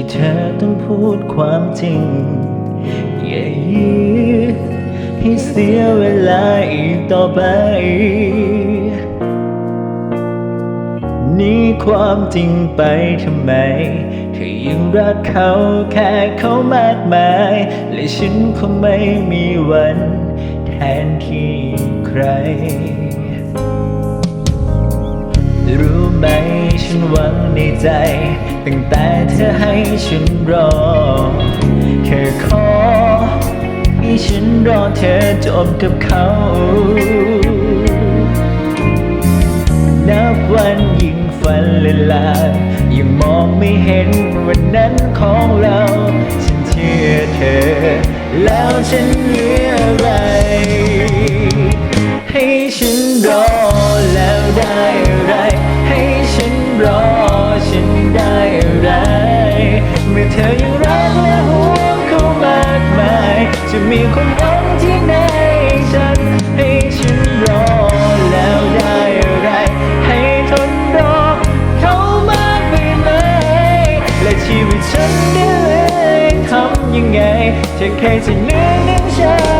ที่เธอต้องพูดความจริง อย่ายื้อให้เสียเวลาอีกต่อไป นี่ความจริงไปทำไม เธอยังรักเขาแค่เขามากมาย และฉันคงไม่มีวัน แทนที่ใคร ฉันหวังในใจ ตั้งแต่เธอให้ฉันรอ แค่ขอให้ฉันรอเธอจบกับเขานับวันยิ่งฝันละลายยังมองไม่เห็นวันนั้นของเรา ฉันเชื่อเธอ แล้วฉันเหลืออะไร ให้ฉันรอ มื่อเธอยังรักและห่วงเขามากมาย จะมีความหวังที่ไหนฉันให้ฉันรอแล้วได้อะไร ให้ทนรอเขามากไปไหมและชีวิตฉันได้เลยทำยังไงจะแค่จะเนื้อน้ำฉัน